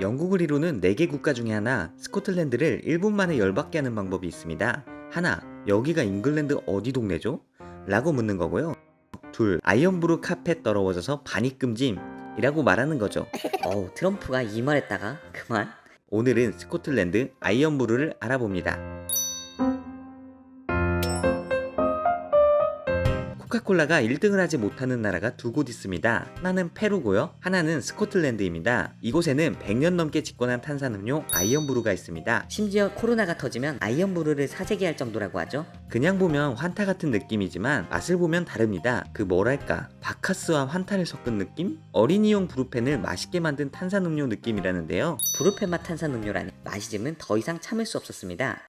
영국을 이루는 4개 국가 중에 하나 스코틀랜드를 1분 만에 열받게 하는 방법이 있습니다. 하나, 여기가 잉글랜드 어디 동네죠? 라고 묻는 거고요. 둘, 아이언브루 카펫 더러워져서 반입금짐 이라고 말하는 거죠. 어우 트럼프가 이 말했다가 그만 오늘은 스코틀랜드 아이언브루를 알아봅니다. 코카콜라가 1등을 하지 못하는 나라가 두 곳 있습니다. 하나는 페루고요. 하나는 스코틀랜드입니다. 이곳에는 100년 넘게 집권한 탄산음료 아이언브루가 있습니다. 심지어 코로나가 터지면 아이언브루를 사재기할 정도라고 하죠 그냥 보면 환타 같은 느낌이지만 맛을 보면 다릅니다. 그 뭐랄까 바카스와 환타를 섞은 느낌? 어린이용 브루펜을 맛있게 만든 탄산음료 느낌이라는데요. 브루펜 맛 탄산음료라니 마시즘은 더 이상 참을 수 없었습니다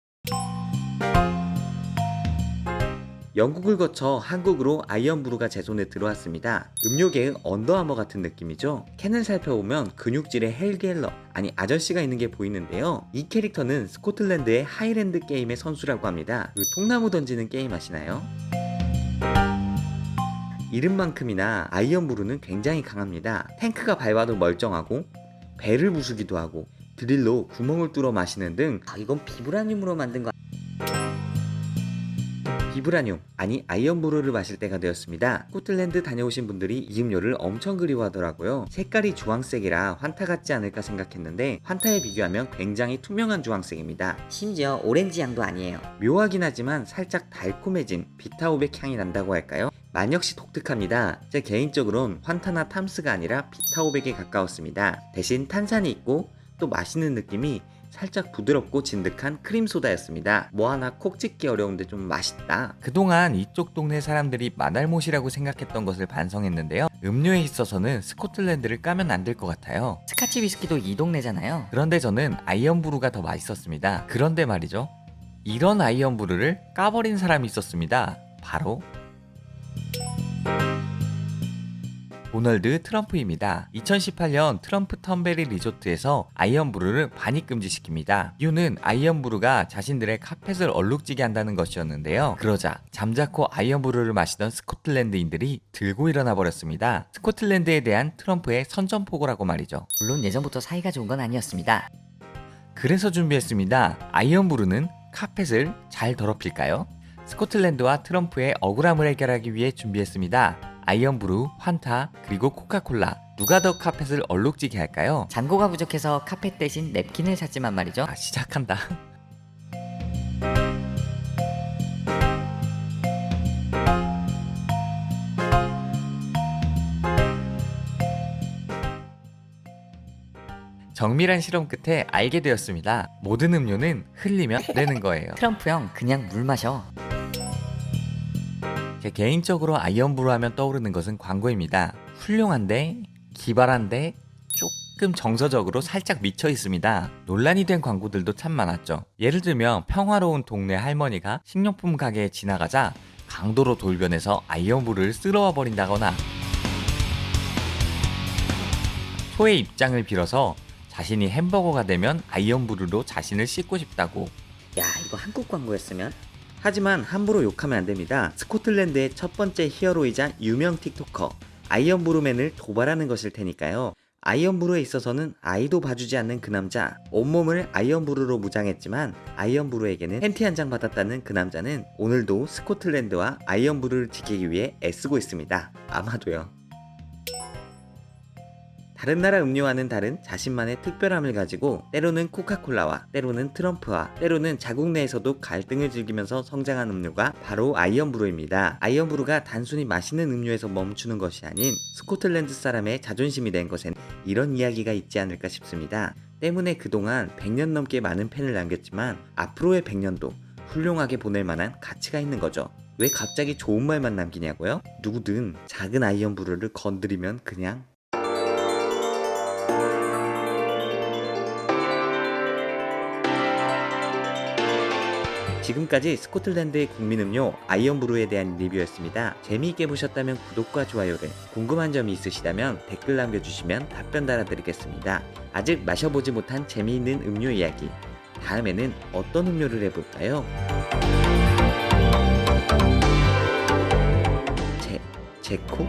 영국을 거쳐 한국으로 아이언브루가 제 손에 들어왔습니다. 음료계의 언더아머 같은 느낌이죠. 캔을 살펴보면 근육질의 헬겔러, 아니 아저씨가 있는 게 보이는데요. 이 캐릭터는 스코틀랜드의 하이랜드 게임의 선수라고 합니다. 그 통나무 던지는 게임 아시나요? 이름만큼이나 아이언브루는 굉장히 강합니다. 탱크가 밟아도 멀쩡하고 배를 부수기도 하고 드릴로 구멍을 뚫어 마시는 등 아 이건 비브라늄으로 만든 거 비브라늄 아니 아이언브루를 마실 때가 되었습니다. 스코틀랜드 다녀오신 분들이 이 음료를 엄청 그리워하더라고요. 색깔이 주황색이라 환타 같지 않을까 생각했는데 환타에 비교하면 굉장히 투명한 주황색입니다. 심지어 오렌지 향도 아니에요 묘하긴 하지만 살짝 달콤해진 비타오백 향이 난다고 할까요? 만 역시 독특합니다. 제 개인적으론 환타나 탐스가 아니라 비타오백에 가까웠습니다. 대신 탄산이 있고 또 맛있는 느낌이 살짝 부드럽고 진득한 크림소다였습니다. 뭐 하나 콕 찍기 어려운데 좀 맛있다. 그동안 이쪽 동네 사람들이 마달못이라고 생각했던 것을 반성했는데요. 음료에 있어서는 스코틀랜드를 까면 안 될 것 같아요. 스카치 위스키도 이 동네잖아요 그런데 저는 아이언브루가 더 맛있었습니다. 그런데 말이죠. 이런 아이언브루를 까버린 사람이 있었습니다. 바로 도널드 트럼프입니다. 2018년 트럼프 턴베리 리조트에서 아이언브루를 반입 금지시킵니다. 이유는 아이언브루가 자신들의 카펫을 얼룩지게 한다는 것이었는데요. 그러자 잠자코 아이언브루를 마시던 스코틀랜드인들이 들고 일어나 버렸습니다. 스코틀랜드에 대한 트럼프의 선전포고라고 말이죠. 물론 예전부터 사이가 좋은 건 아니었습니다 그래서 준비했습니다. 아이언브루는 카펫을 잘 더럽힐까요? 스코틀랜드와 트럼프의 억울함을 해결하기 위해 준비했습니다. 아이언브루, 환타, 그리고 코카콜라. 누가 더 카펫을 얼룩지게 할까요? 잔고가 부족해서 카펫 대신 냅킨을 샀지만 말이죠 아, 시작한다. 정밀한 실험 끝에 알게 되었습니다. 모든 음료는 흘리면 되는 거예요. 트럼프 형 그냥 물 마셔 제 개인적으로 아이언브루 하면 떠오르는 것은 광고입니다. 훌륭한데 기발한데 조금 정서적으로 살짝 미쳐 있습니다. 논란이 된 광고들도 참 많았죠. 예를 들면 평화로운 동네 할머니가 식료품 가게에 지나가자 강도로 돌변해서 아이언브루를 쓸어와 버린다거나 소의 입장을 빌어서 자신이 햄버거가 되면 아이언브루로 자신을 씻고 싶다고 야 이거 한국 광고였으면 하지만 함부로 욕하면 안 됩니다. 스코틀랜드의 첫 번째 히어로이자 유명 틱토커 아이언브루맨을 도발하는 것일 테니까요. 아이언브루에 있어서는 아이도 봐주지 않는 그 남자 온몸을 아이언브루로 무장했지만 아이언브루에게는 팬티 한 장 받았다는 그 남자는 오늘도 스코틀랜드와 아이언브루를 지키기 위해 애쓰고 있습니다. 아마도요. 다른 나라 음료와는 다른 자신만의 특별함을 가지고 때로는 코카콜라와 때로는 트럼프와 때로는 자국 내에서도 갈등을 즐기면서 성장한 음료가 바로 아이언브루입니다. 아이언브루가 단순히 마시는 음료에서 멈추는 것이 아닌 스코틀랜드 사람의 자존심이 된 것엔 이런 이야기가 있지 않을까 싶습니다. 때문에 그동안 100년 넘게 많은 팬을 남겼지만 앞으로의 100년도 훌륭하게 보낼 만한 가치가 있는 거죠. 왜 갑자기 좋은 말만 남기냐고요? 누구든 작은 아이언브루를 건드리면 그냥 지금까지 스코틀랜드의 국민음료 아이언브루에 대한 리뷰였습니다. 재미있게 보셨다면 구독과 좋아요를, 궁금한 점이 있으시다면 댓글 남겨주시면 답변 달아드리겠습니다. 아직 마셔보지 못한 재미있는 음료 이야기, 다음에는 어떤 음료를 해볼까요? 제, 제코?